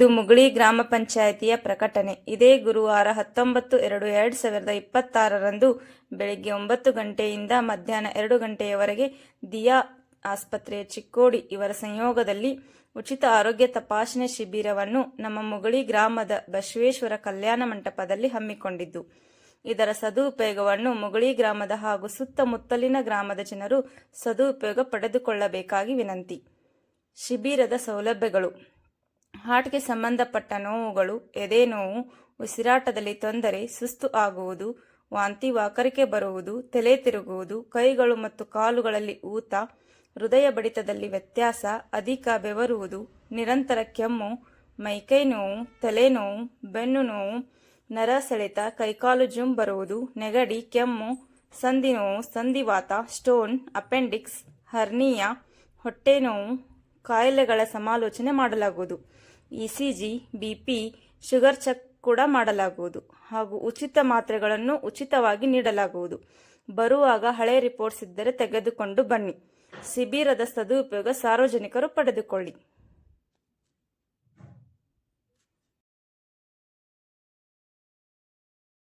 ಇದು ಮುಗುಳಿ ಗ್ರಾಮ ಪಂಚಾಯಿತಿಯ ಪ್ರಕಟಣೆ. ಇದೇ ಗುರುವಾರ ಹತ್ತೊಂಬತ್ತು ಎರಡು ಎರಡು ಸಾವಿರದ ಇಪ್ಪತ್ತಾರರಂದು ಬೆಳಗ್ಗೆ ಒಂಬತ್ತು ಗಂಟೆಯಿಂದ ಮಧ್ಯಾಹ್ನ ಎರಡು ಗಂಟೆಯವರೆಗೆ ದಿಯಾ ಆಸ್ಪತ್ರೆಯ ಚಿಕ್ಕೋಡಿ ಇವರ ಸಂಯೋಗದಲ್ಲಿ ಉಚಿತ ಆರೋಗ್ಯ ತಪಾಸಣೆ ಶಿಬಿರವನ್ನು ನಮ್ಮ ಮುಗುಳಿ ಗ್ರಾಮದ ಬಸವೇಶ್ವರ ಕಲ್ಯಾಣ ಮಂಟಪದಲ್ಲಿ ಹಮ್ಮಿಕೊಂಡಿದ್ದು. ಇದರ ಸದುಪಯೋಗವನ್ನು ಮುಗುಳಿ ಗ್ರಾಮದ ಹಾಗೂ ಸುತ್ತಮುತ್ತಲಿನ ಗ್ರಾಮದ ಜನರು ಸದುಪಯೋಗ ಪಡೆದುಕೊಳ್ಳಬೇಕಾಗಿ ವಿನಂತಿ. ಶಿಬಿರದ ಸೌಲಭ್ಯಗಳು. ಹಾರ್ಟ್ಗೆ ಸಂಬಂಧಪಟ್ಟ ನೋವುಗಳು, ಎದೆ ನೋವು, ಉಸಿರಾಟದಲ್ಲಿ ತೊಂದರೆ, ಸುಸ್ತು ಆಗುವುದು, ವಾಂತಿ ವಾಕರಿಕೆ ಬರುವುದು, ತಲೆ ತಿರುಗುವುದು, ಕೈಗಳು ಮತ್ತು ಕಾಲುಗಳಲ್ಲಿ ಊತ, ಹೃದಯ ಬಡಿತದಲ್ಲಿ ವ್ಯತ್ಯಾಸ, ಅಧಿಕ ಬೆವರುವುದು, ನಿರಂತರ ಕೆಮ್ಮು, ಮೈಕೈ ನೋವು ತಲೆನೋವು ಬೆನ್ನು ನೋವು, ನರ ಸೆಳೆತ, ಕೈಕಾಲು ಜುಮ್ ಬರುವುದು, ನೆಗಡಿ, ಕೆಮ್ಮು, ಸಂಧಿ ನೋವು, ಸಂಧಿವಾತ, ಸ್ಟೋನ್, ಅಪೆಂಡಿಕ್ಸ್, ಹರ್ನಿಯಾ, ಹೊಟ್ಟೆ ನೋವು ಕಾಯಿಲೆಗಳ ಸಮಾಲೋಚನೆ ಮಾಡಲಾಗುವುದು. ಇಸಿಜಿ, ಬಿಪಿ, ಶುಗರ್ ಚೆಕ್ ಕೂಡ ಮಾಡಲಾಗುವುದು. ಹಾಗೂ ಉಚಿತ ಮಾತ್ರೆಗಳನ್ನು ಉಚಿತವಾಗಿ ನೀಡಲಾಗುವುದು. ಬರುವಾಗ ಹಳೆ ರಿಪೋರ್ಟ್ಸ್ ಇದ್ದರೆ ತೆಗೆದುಕೊಂಡು ಬನ್ನಿ. ಶಿಬಿರದ ಸದುಪಯೋಗ ಸಾರ್ವಜನಿಕರು ಪಡೆದುಕೊಳ್ಳಿ.